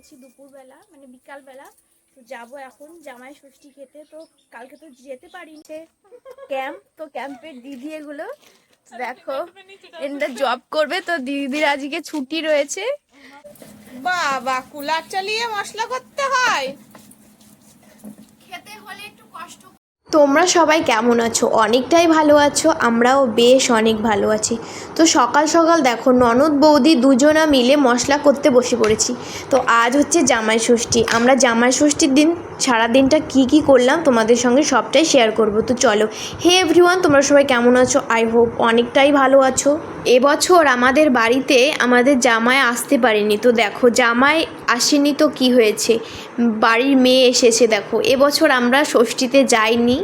গেছি দুপুরবেলা মানে বিকালবেলা। তো যাব এখন জামাই ষষ্ঠী খেতে তো কালকে তো যেতে পারি ক্যাম্প তো ক্যাম্পের দিদি এগুলো দেখো এটা জব করবে তো দিদির আজকে ছুটি রয়েছে। বাবা কুলার চালিয়ে মশলা করতে হয়? খেতে হলে একটু কষ্ট তোমরা সবাই কেমন আছো? অনেকটাই ভালো আছো, আমরাও বেশ অনেক ভালো আছি। তো সকাল সকাল দেখো, ননদ বৌদি দুজনা মিলে মশলা করতে বসে পড়েছি। তো আজ হচ্ছে জামাই ষষ্ঠী আমরা জামাই ষষ্ঠীর দিন সারা দিনটা কী কী করলাম তোমাদের সঙ্গে সবটাই শেয়ার করব। তো চলো হে এভরিওয়ান তোমরা সবাই কেমন আছো? আই হোপ অনেকটাই ভালো আছো। এবছর আমাদের বাড়িতে আমাদের জামাই আসতে পারেনি। তো দেখো, জামাই আসেনি তো কি হয়েছে? বাড়ির মেয়ে এসেছে, দেখো। এবছর আমরা ষষ্ঠীতে যাইনি।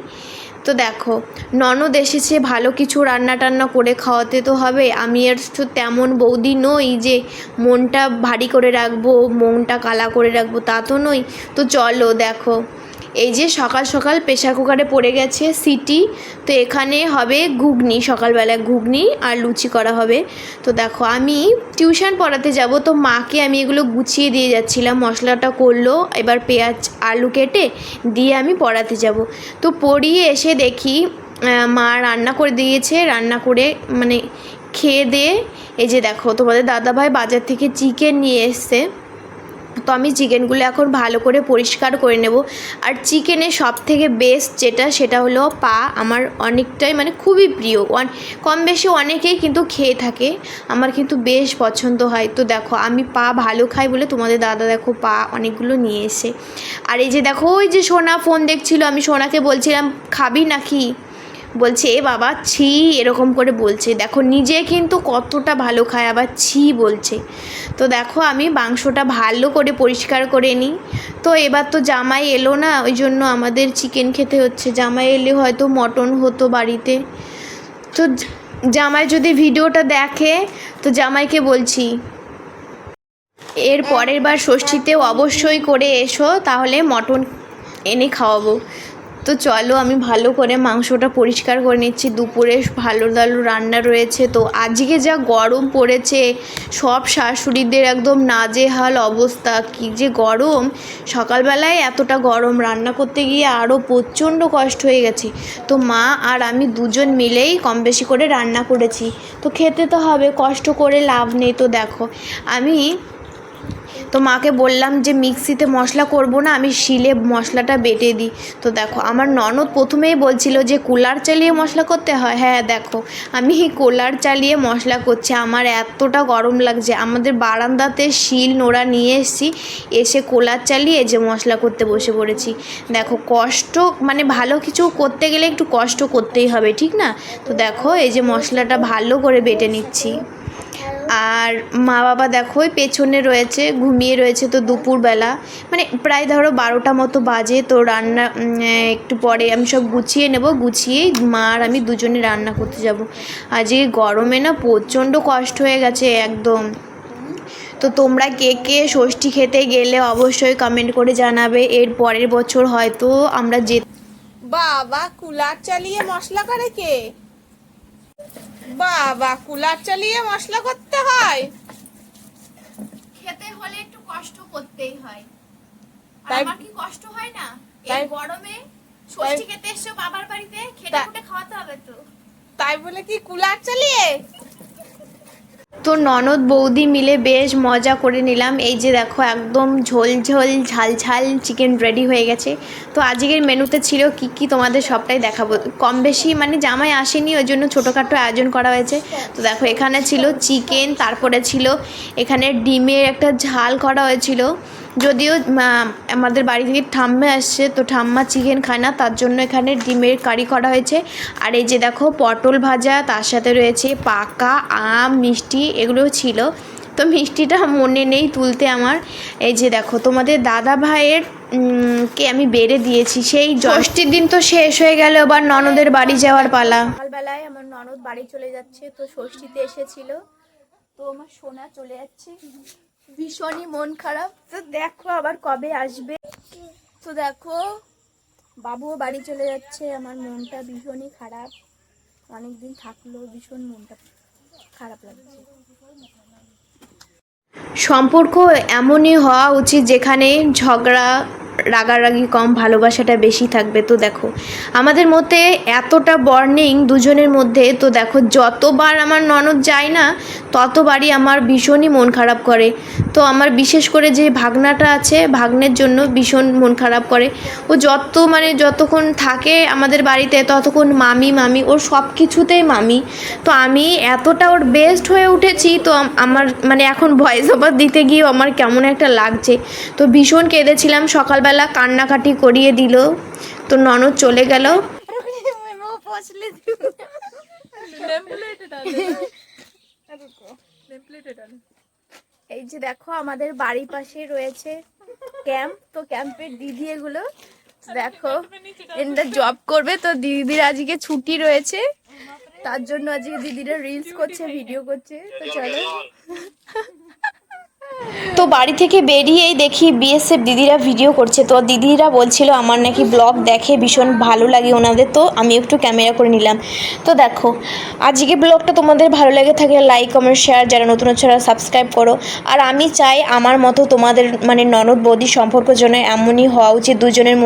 তো দেখো, ননদ এসেছে, ভালো কিছু রান্না টান্না করে খাওয়াতে তো হবে। আমি আর তো তেমন বৌদি নই যে মনটা ভারী করে রাখব, মনটা কালা করে রাখব, তা তো নই। তো চলো দেখো এই যে সকাল সকাল প্রেশার কুকারে পড়ে গেছে সিটি, তো এখানে হবে ঘুগনি, সকালবেলা ঘুগনি আর লুচি করা হবে। তো দেখো, আমি টিউশন পড়াতে যাব, তো মাকে আমি এগুলো গুছিয়ে দিয়ে যাচ্ছিলাম, মশলাটা করল, এবার পেঁয়াজ, আলু কেটে দিয়ে আমি পড়াতে যাব। তো পড়িয়ে এসে দেখি মা রান্না করে দিয়েছে, রান্না করে মানে খেয়ে দিয়ে, এই যে দেখো, তোমাদের দাদাভাই বাজার থেকে চিকেন নিয়ে এসছে। তো আমি চিকেনগুলো এখন ভালো করে পরিষ্কার করে নেব। আর চিকেনের সব থেকে বেস্ট যেটা, সেটা হলো পা। আমার অনেকটাই মানে খুবই প্রিয়। অন- কম বেশি অনেকেই কিন্তু খেয়ে থাকে। আমার কিন্তু বেশ পছন্দ হয়। তো দেখো, আমি পা ভালো খাই বলে তোমাদের দাদা দেখো পা অনেকগুলো নিয়ে এসে। আর এই যে দেখো, ওই যে সোনা ফোন দেখছিল, আমি সোনাকে বলছিলাম, খাবি নাকি? বলছে, এ বাবা, ছি, এরকম করে বলছে। দেখো, নিজে কিন্তু কতটা ভালো খায়, আবার ছি বলছে। তো দেখো, আমি মাংসটা ভালো করে পরিষ্কার করে নিই। তো এবার তো জামাই এলো না, ওই জন্য আমাদের চিকেন খেতে হচ্ছে। জামাই এলে হয়তো মটন হতো বাড়িতে। তো জামাই যদি ভিডিওটা দেখে, তো জামাইকে বলছি, এর পরের বার ষষ্ঠীতেও অবশ্যই করে এসো, তাহলে মটন এনে খাওয়াবো। তো চলো আমি ভালো করে মাংসটা পরিষ্কার করে নিচ্ছি। দুপুরে ভালো ভালো রান্না রয়েছে। তো আজকে যা গরম পড়েছে, সব শাশুড়িদের একদম নাজেহাল অবস্থা। কী যে গরম! সকালবেলায় এতটা গরম, রান্না করতে গিয়ে আরও প্রচণ্ড কষ্ট হয়ে গেছে। তো মা আর আমি দুজন মিলেই কম বেশি করে রান্না করেছি। তো খেতে তো হবে, কষ্ট করে লাভ নেই। তো দেখো, আমি তো মাকে বললাম যে মিক্সিতে মশলা করব না, আমি শিলে মশলাটা বেটে দিই। তো দেখো, আমার ননদ প্রথমেই বলছিল যে কুলার চালিয়ে মশলা করতে হয়। হ্যাঁ দেখো, আমি কুলার চালিয়ে মশলা করছি। আমার এতটা গরম লাগছে। আমাদের বারান্দাতে শিল নোড়া নিয়ে এসেছি, এসে কুলার চালিয়ে যে মশলা করতে বসে পড়েছি। দেখো, কষ্ট মানে ভালো কিছু করতে গেলে একটু কষ্ট করতেই হবে, ঠিক না? তো দেখো, এই যে মশলাটা ভালো করে বেটে নিচ্ছি। আর মা বাবা দেখো পেছনে রয়েছে, ঘুমিয়ে রয়েছে তো দুপুরবেলা। মানে প্রায় ধরো বারোটা মতো বাজে তো রান্না একটু পরে আমি সব গুছিয়ে নেব গুছিয়েই মা আর আমি দুজনে রান্না করতে যাব। আজকে গরমে না প্রচণ্ড কষ্ট হয়ে গেছে একদম। তো তোমরা কে কে ষষ্ঠী খেতে গেলে অবশ্যই কমেন্ট করে জানাবে, এর পরের বছর হয়তো আমরা যে বাবা, কুলার চালিয়ে মশলা করে কে? বাবা কুলার চালিয়ে মশলা করতে হয়? খেতে হলে একটু কষ্ট করতেই হয়। আর আমার কি কষ্ট হয় না? এই গরমে ষষ্ঠী খেতে এসছো বাবার বাড়িতে খেটে খুটে খাওয়াতে হবে তো। তাই বলে কি কুলার চালিয়ে? তো ননদ বৌদি মিলে বেশ মজা করে নিলাম। এই যে দেখো, একদম ঝোল ঝোল, ঝাল ঝাল চিকেন রেডি হয়ে গেছে। তো আজকের মেনুতে ছিল কি কি তোমাদের সবটাই দেখাবো। কম বেশি মানে জামাই আসেনি, ওই জন্য ছোটোখাটো আয়োজন করা হয়েছে। তো দেখো, এখানে ছিল চিকেন তারপরে ছিল এখানে ডিমের একটা ঝাল করা হয়েছিল। যদিও আমাদের বাড়ি থেকে ঠাম্মা আসছে তো ঠাম্মা চিকেন খায় না তার জন্য এখানে ডিমের কারি করা হয়েছে। আর এই যে দেখো পটল ভাজা তার সাথে রয়েছে পাকা আম মিষ্টি এগুলো ছিল। তো মিষ্টিটা মনে নেই তুলতে আমার। এই যে দেখো তোমাদের দাদা ভাইয়ের কে আমি বেড়ে দিয়েছি সেই ষষ্ঠীর দিন তো শেষ হয়ে গেল এবার ননদের বাড়ি যাওয়ার পালা। সকালবেলায় আমার ননদ বাড়ি চলে যাচ্ছে তো ষষ্ঠীতে এসেছিল। তো আমার সোনা চলে যাচ্ছে। ভীষণই মন খারাপ। তো দেখো আবার কবে আসবে। তো দেখো, বাবুও বাড়ি চলে যাচ্ছে, আমার মনটা ভীষণই খারাপ। অনেকদিন থাকল, ভীষণ মনটা খারাপ লাগছে। সম্পর্ক এমনই হওয়া উচিত যেখানে ঝগড়া, রাগারাগি কম, ভালোবাসাটা বেশি থাকবে। তো দেখো, আমাদের মধ্যে এতটা বর্নিং দুজনের মধ্যে। তো দেখো, যতবার আমার ননদ যায় না ততবারই আমার ভীষণই মন খারাপ করে। তো আমার বিশেষ করে যে ভাগনাটা আছে ভাগ্নের জন্য ভীষণ মন খারাপ করে। ও যত মানে যতক্ষণ থাকে আমাদের বাড়িতে ততক্ষণ মামি মামি ওর সব কিছুতেই মামি। তো আমি এতটা ওর বেস্ট হয়ে উঠেছি তো আমার মানে এখন ভয়েস ওভার দিতে গিয়েও আমার কেমন একটা লাগছে। তো ভীষণ কেঁদেছিলাম সকালবেলা কান্নাকাটি করিয়ে দিল। তো ননদ চলে গেল। এই যে দেখো আমাদের বাড়ির পাশে রয়েছে ক্যাম্প তো ক্যাম্পের দিদি এগুলো দেখো এটা জব করবে। তো দিদির আজকে ছুটি রয়েছে। তার জন্য আজকে দিদিরা রিলস করছে ভিডিও করছে। তো চলো। তো বাড়ি থেকে বেরিয়েই দেখি বিএসএফ দিদিরা ভিডিও করছে। তো দিদিরা বলছিল, আমার নাকি ব্লগ দেখে ভীষণ ভালো লাগে ওনাদের। তো আমি একটু ক্যামেরা করে নিলাম। তো দেখো, আজকে ব্লগটা তোমাদের ভালো লাগে থাকলে লাইক কমেন্ট শেয়ার যারা নতুন ছাড়া সাবস্ক্রাইব করো। আর আমি চাই আমার মতো তোমাদের মানে ননদ বৌদি সম্পর্ক জন্য এমনই হওয়া উচিত দুজনের